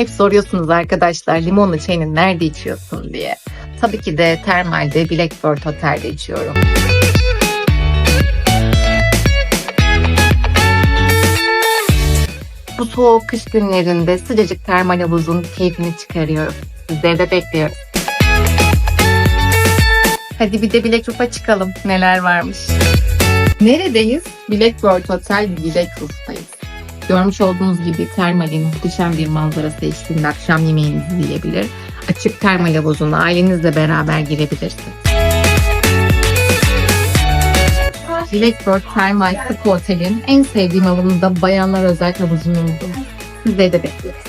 Hep soruyorsunuz arkadaşlar limonlu çayını nerede içiyorsun diye. Tabii ki de termalde Blackbird Hotel'de içiyorum. Bu soğuk kış günlerinde sıcacık termal havuzun keyfini çıkarıyoruz. Sizleri de bekliyoruz. Hadi bir de Blackroof'a çıkalım. Neler varmış. Neredeyiz? Blackbird Hotel Blackroof'tayız. Görmüş olduğunuz gibi termalin muhteşem bir manzarası eşliğinde akşam yemeğinizi yiyebilir. Açık termal havuzuna ailenizle beraber girebilirsiniz. Blackbird Termal Spa Otel'in en sevdiğim havuzu da bayanlar özel havuzunu buldum. Sizleri de bekliyoruz.